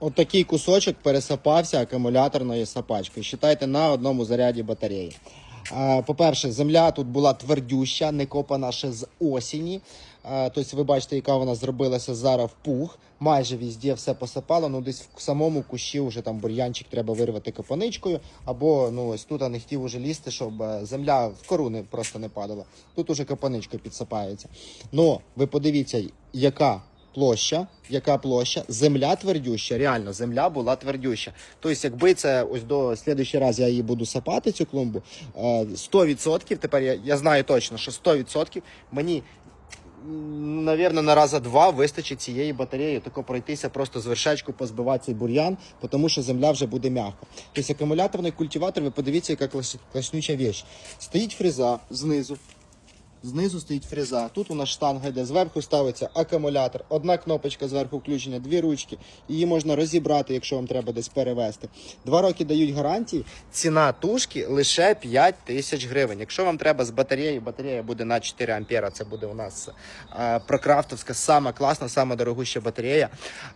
Отакий кусочок пересапався акумуляторною сапачкою. Считайте на одному заряді батареї. По-перше, земля тут була твердюща, не копана ще з осені. Тобто, ви бачите, яка вона зробилася зараз в пух. Майже везде все посипало. Ну десь в самому кущі вже там бур'янчик треба вирвати копаничкою. Або ну ось тут я не хотів уже лізти, щоб е, земля в кору не, просто не падала. Тут уже копаничкою підсипається. Ну, ви подивіться, яка площа, яка площа, земля твердюща, реально, земля була твердюща. Тобто, якби це ось до слідуючий раз я її буду сапати, цю клумбу, е, 100%, тепер я, я знаю точно, що 100% мені. Навірно, на раза два вистачить цієї батареї, тако пройтися, просто з вершечку позбивати цей бур'ян, тому що земля вже буде м'яка. Тобто акумуляторний культиватор, ви подивіться, яка клас- класнюча віч. Стоїть фреза знизу, Знизу стоїть фреза. Тут у нас штанга йде, зверху ставиться акумулятор, одна кнопочка зверху включення, дві ручки. Її можна розібрати, якщо вам треба десь перевести. Два роки дають гарантії. Ціна тушки лише 5 тисяч гривень. Якщо вам треба з батареєю, батарея буде на 4 ампера. Це буде у нас е, прокрафтовська, сама класна, сама дорогуща батарея.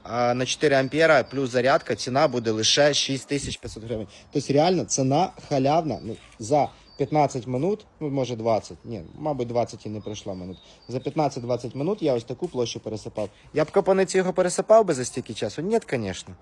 Е, на 4 ампера плюс зарядка, ціна буде лише 6500 гривень. Тобто реально ціна халявна ну, за 15 минут, ну може 20, ні, мабуть 20 і не пройшло минут. За 15-20 минут я ось таку площу пересипав. Я б копаниці його пересипав би за стільки часу? Ні, звісно.